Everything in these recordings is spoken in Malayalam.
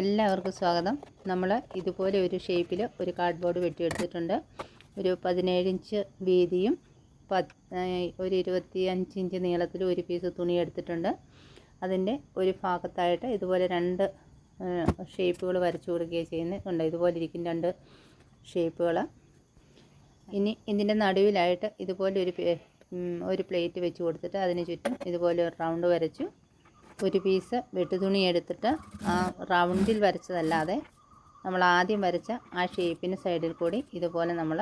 എല്ലാവർക്കും സ്വാഗതം. നമ്മൾ ഇതുപോലെ ഒരു ഷേപ്പിൽ ഒരു കാർഡ്ബോർഡ് വെട്ടിയെടുത്തിട്ടുണ്ട്. ഒരു പതിനേഴ് ഇഞ്ച് വീതിയും പത്ത് ഒരു ഇരുപത്തി അഞ്ച് ഇഞ്ച് നീളത്തിൽ ഒരു പീസ് തുണി എടുത്തിട്ടുണ്ട്. അതിന്റെ ഒരു ഭാഗത്തായിട്ട് ഇതുപോലെ രണ്ട് ഷേപ്പുകൾ വരച്ചു കൊടുക്കുകയും ചെയ്യുന്നുണ്ട് ഇതുപോലെ ഇരിക്കും രണ്ട് ഷേപ്പുകൾ ഇനി ഇതിന്റെ നടുവിലായിട്ട് ഇതുപോലെ ഒരു ഒരു പ്ലേറ്റ് വെച്ച് കൊടുത്തിട്ട് അതിന് ചുറ്റും ഇതുപോലെ ഒരു റൗണ്ട് വരച്ചു. ഒരു പീസ് വെട്ടുതുണി എടുത്തിട്ട് ആ റൗണ്ടിൽ വരച്ചതല്ലാതെ നമ്മൾ ആദ്യം വരച്ച ആ ഷേപ്പിന് സൈഡിൽ കൂടി ഇതുപോലെ നമ്മൾ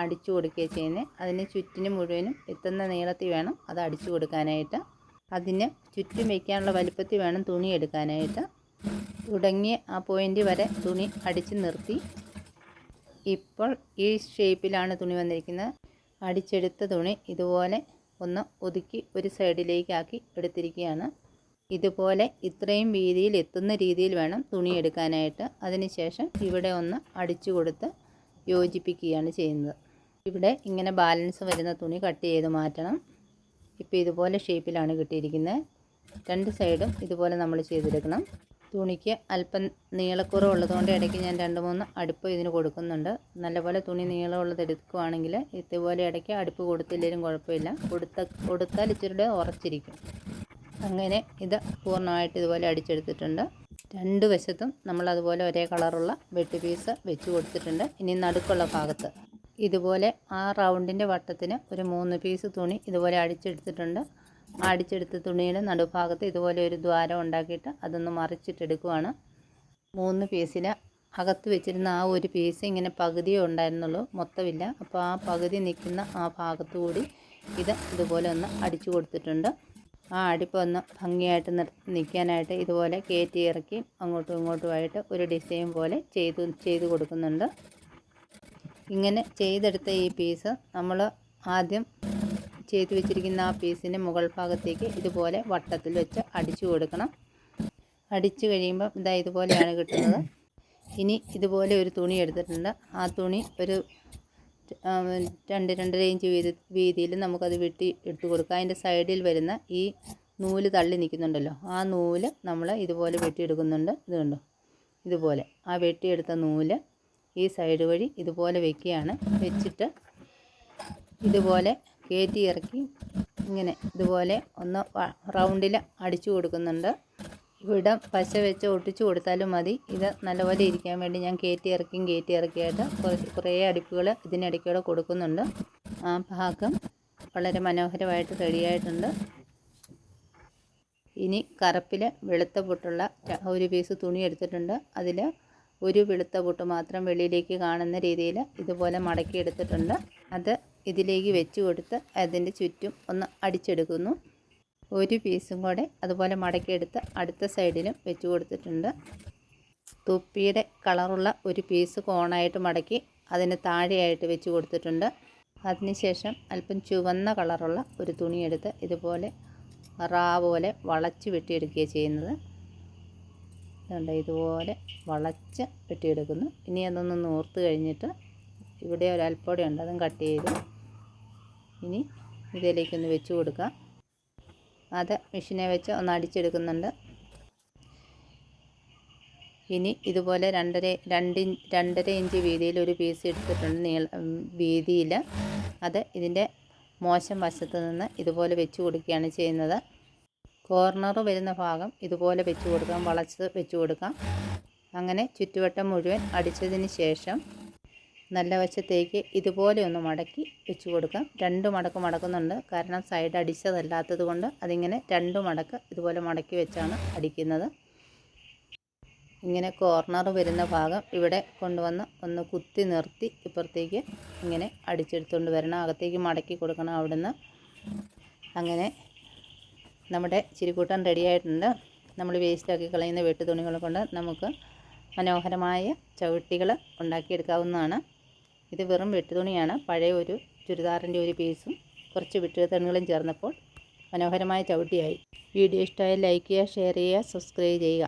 അടിച്ചു കൊടുക്കുകയാണ് ചെയ്യുന്നത് അതിന് ചുറ്റിന് മുഴുവനും എത്തുന്ന നീളത്തിൽ വേണം അത് അടിച്ചു കൊടുക്കാനായിട്ട്. അതിന് ചുറ്റും വയ്ക്കാനുള്ള വലുപ്പത്തിൽ വേണം തുണി എടുക്കാനായിട്ട്. തുടങ്ങിയ ആ പോയിന്റ് വരെ തുണി അടിച്ച് നിർത്തി. ഇപ്പോൾ ഈ ഷേപ്പിലാണ് തുണി വന്നിരിക്കുന്നത്. അടിച്ചെടുത്ത തുണി ഇതുപോലെ ഒന്ന് ഒതുക്കി ഒരു സൈഡിലേക്കാക്കി എടുത്തിരിക്കുകയാണ്. ഇതുപോലെ ഇത്രയും വീതിയിൽ എത്തുന്ന രീതിയിൽ വേണം തുണി എടുക്കാനായിട്ട്. അതിനുശേഷം ഇവിടെ ഒന്ന് അടിച്ചു കൊടുത്ത് യോജിപ്പിക്കുകയാണ് ചെയ്യുന്നത്. ഇവിടെ ഇങ്ങനെ ബാലൻസ് വരുന്ന തുണി കട്ട് ചെയ്ത് മാറ്റണം. ഇപ്പോൾ ഇതുപോലെ ഷേപ്പിലാണ് കിട്ടിയിരിക്കുന്നത്. രണ്ട് സൈഡും ഇതുപോലെ നമ്മൾ ചെയ്തെടുക്കണം. തുണിക്ക് അല്പം നീളക്കുറവുള്ളതുകൊണ്ട് ഇടയ്ക്ക് ഞാൻ രണ്ട് മൂന്ന് അടുപ്പ് ഇതിന് കൊടുക്കുന്നുണ്ട്. നല്ലപോലെ തുണി നീളമുള്ളത് എടുക്കുകയാണെങ്കിൽ ഇതുപോലെ ഇടയ്ക്ക് അടുപ്പ് കൊടുത്തില്ലെങ്കിലും കുഴപ്പമില്ല. കൊടുത്ത കൊടുത്താൽ ഇച്ചിരി ഉറച്ചിരിക്കും. അങ്ങനെ ഇത് പൂർണമായിട്ട് ഇതുപോലെ അടിച്ചെടുത്തിട്ടുണ്ട്. രണ്ട് വശത്തും നമ്മൾ അതുപോലെ ഒരേ കളറുള്ള വെട്ട് പീസ് വെച്ച് കൊടുത്തിട്ടുണ്ട്. ഇനി നടുക്കുള്ള ഭാഗത്ത്. ഇതുപോലെ ആ റൗണ്ടിന്റെ വട്ടത്തിന് ഒരു മൂന്ന് പീസ് തുണി ഇതുപോലെ അടിച്ചെടുത്തിട്ടുണ്ട്. അടിച്ചെടുത്ത തുണിയുടെ നടുഭാഗത്ത് ഇതുപോലെ ഒരു ദ്വാരം ഉണ്ടാക്കിയിട്ട് അതൊന്ന് മറിച്ചിട്ടെടുക്കുവാണ്. മൂന്ന് പീസിന് അകത്ത് വെച്ചിരുന്ന ആ ഒരു പീസ് ഇങ്ങനെ പകുതിയേ ഉണ്ടായിരുന്നുള്ളൂ. മൊത്തമില്ല. അപ്പോൾ ആ പകുതി നിൽക്കുന്ന ആ ഭാഗത്തു കൂടി ഇത് ഇതുപോലെ ഒന്ന് അടിച്ചു കൊടുത്തിട്ടുണ്ട്. ആ അടിപ്പ് ഒന്ന് ഭംഗിയായിട്ട് നിൽക്കാനായിട്ട് ഇതുപോലെ കയറ്റി ഇറക്കി അങ്ങോട്ടും ഇങ്ങോട്ടുമായിട്ട് ഒരു ഡിസൈൻ പോലെ ചെയ്തു ചെയ്ത് കൊടുക്കുന്നുണ്ട്. ഇങ്ങനെ ചെയ്തെടുത്ത ഈ പീസ് നമ്മൾ ആദ്യം ചെയ്തു വെച്ചിരിക്കുന്ന ആ പീസിന്റെ മുകൾ ഭാഗത്തേക്ക് ഇതുപോലെ വട്ടത്തിൽ വെച്ച് അടിച്ചു കൊടുക്കണം. അടിച്ചു കഴിയുമ്പം ഇതാ ഇതുപോലെയാണ് കിട്ടുന്നത്. ഇനി ഇതുപോലെ ഒരു തുണി എടുത്തിട്ടുണ്ട്. ആ തുണി ഒരു രണ്ട് രണ്ടര ഇഞ്ച് വീതി വീതിയിൽ നമുക്കത് വെട്ടി എടുത്തു കൊടുക്കുക. അതിന്റെ സൈഡിൽ വരുന്ന ഈ നൂൽ തള്ളി നിൽക്കുന്നുണ്ടല്ലോ. ആ നൂൽ നമ്മൾ ഇതുപോലെ വെട്ടിയെടുക്കുന്നുണ്ട്. ഇത് കണ്ടോ? ഇതുപോലെ. ആ വെട്ടിയെടുത്ത നൂൽ ഈ സൈഡ് വഴി ഇതുപോലെ വെക്കുകയാണ്. വെച്ചിട്ട് ഇതുപോലെ കയറ്റി ഇറക്കി ഇങ്ങനെ ഇതുപോലെ ഒന്ന് റൗണ്ടിൽ അടിച്ചു കൊടുക്കുന്നുണ്ട്. ഇവിടെ പശ വെച്ച് ഒട്ടിച്ചു കൊടുത്താലും മതി. ഇത് നല്ലപോലെ ഇരിക്കാൻ വേണ്ടി ഞാൻ കയറ്റി ഇറക്കിയും കയറ്റി ഇറക്കിയായിട്ട് കുറച്ച് കുറേ അടുപ്പുകൾ ഇതിനിടയ്ക്കൂടെ കൊടുക്കുന്നുണ്ട്. ആ ഭാഗം വളരെ മനോഹരമായിട്ട് റെഡിയായിട്ടുണ്ട് ഇനി കറുപ്പിൽ വെളുത്ത പൊട്ടുള്ള ഒരു പീസ് തുണി എടുത്തിട്ടുണ്ട്. അതിൽ ഒരു വെളുത്ത പൊട്ട് മാത്രം വെളിയിലേക്ക് കാണുന്ന രീതിയിൽ ഇതുപോലെ മടക്കി എടുത്തിട്ടുണ്ട്. അത് ഇതിലേക്ക് വെച്ച് കൊടുത്ത് അതിന്റെ ചുറ്റും ഒന്ന് അടിച്ചെടുക്കുന്നു. ഒരു പീസും കൂടെ അതുപോലെ മടക്കിയെടുത്ത് അടുത്ത സൈഡിലും വെച്ച് കൊടുത്തിട്ടുണ്ട്. തുപ്പിയുടെ കളറുള്ള ഒരു പീസ് കോണായിട്ട് മടക്കി അതിന് താഴെയായിട്ട് വെച്ച് കൊടുത്തിട്ടുണ്ട്. അതിനുശേഷം അല്പം ചുവന്ന കളറുള്ള ഒരു തുണിയെടുത്ത് ഇതുപോലെ റാ പോലെ വളച്ച് വെട്ടിയെടുക്കുകയാണ് ചെയ്യുന്നത്. അതുകൊണ്ട് ഇതുപോലെ വളച്ച് വെട്ടിയെടുക്കുന്നു. ഇനി അതൊന്ന് നൂർത്ത് കഴിഞ്ഞിട്ട് ഇവിടെ ഒരു ഉണ്ട് അതും കട്ട് ചെയ്തു. ഇനി ഇതിലേക്കൊന്ന് വെച്ച് കൊടുക്കാം. അത് മെഷീനെ വെച്ച് ഒന്ന് അടിച്ചെടുക്കുന്നുണ്ട്. ഇനി ഇതുപോലെ രണ്ടര രണ്ട് രണ്ടര ഇഞ്ച് വീതിയിൽ ഒരു പീസ് എടുത്തിട്ടുണ്ട് നീള വീതിയിൽ അത് ഇതിന്റെ മോശം വശത്ത് നിന്ന് ഇതുപോലെ വെച്ച് കൊടുക്കുകയാണ് ചെയ്യുന്നത്. കോർണർ വരുന്ന ഭാഗം ഇതുപോലെ വെച്ച് കൊടുക്കാം വളച്ച് വെച്ച് കൊടുക്കാം. അങ്ങനെ ചുറ്റുവട്ടം മുഴുവൻ അടിച്ചതിന് ശേഷം നല്ല വശത്തേക്ക് ഇതുപോലെ ഒന്ന് മടക്കി വെച്ച് കൊടുക്കാം. രണ്ട് മടക്ക് മടക്കുന്നുണ്ട്. കാരണം സൈഡ് അടിച്ചതല്ലാത്തത് കൊണ്ട് അതിങ്ങനെ രണ്ട് മടക്ക് ഇതുപോലെ മടക്കി വെച്ചാണ് അടിക്കുന്നത്. ഇങ്ങനെ കോർണർ വരുന്ന ഭാഗം ഇവിടെ കൊണ്ടുവന്ന് ഒന്ന് കുത്തി നിർത്തി ഇപ്പുറത്തേക്ക് ഇങ്ങനെ അടിച്ചെടുത്തുകൊണ്ട് വരണം. അകത്തേക്ക് മടക്കി കൊടുക്കണം അവിടുന്ന്. അങ്ങനെ നമ്മുടെ ചിരിക്കൂട്ടൻ റെഡിയായിട്ടുണ്ട് നമ്മൾ വേസ്റ്റാക്കി കളയുന്ന വെട്ടുതുണികൾ കൊണ്ട് നമുക്ക് മനോഹരമായ ചവിട്ടികൾ ഉണ്ടാക്കിയെടുക്കാവുന്നതാണ്. ഇത് വെറും വെട്ടുതുണിയാണ്. പഴയ ഒരു ചുരിദാറിന്റെ ഒരു പീസും കുറച്ച് വെട്ടുതുണികളും ചേർന്നപ്പോൾ മനോഹരമായ ചവിട്ടിയായി. വീഡിയോ ഇഷ്ടമായാൽ ലൈക്ക് ചെയ്യുക ഷെയർ ചെയ്യുക സബ്സ്ക്രൈബ് ചെയ്യുക.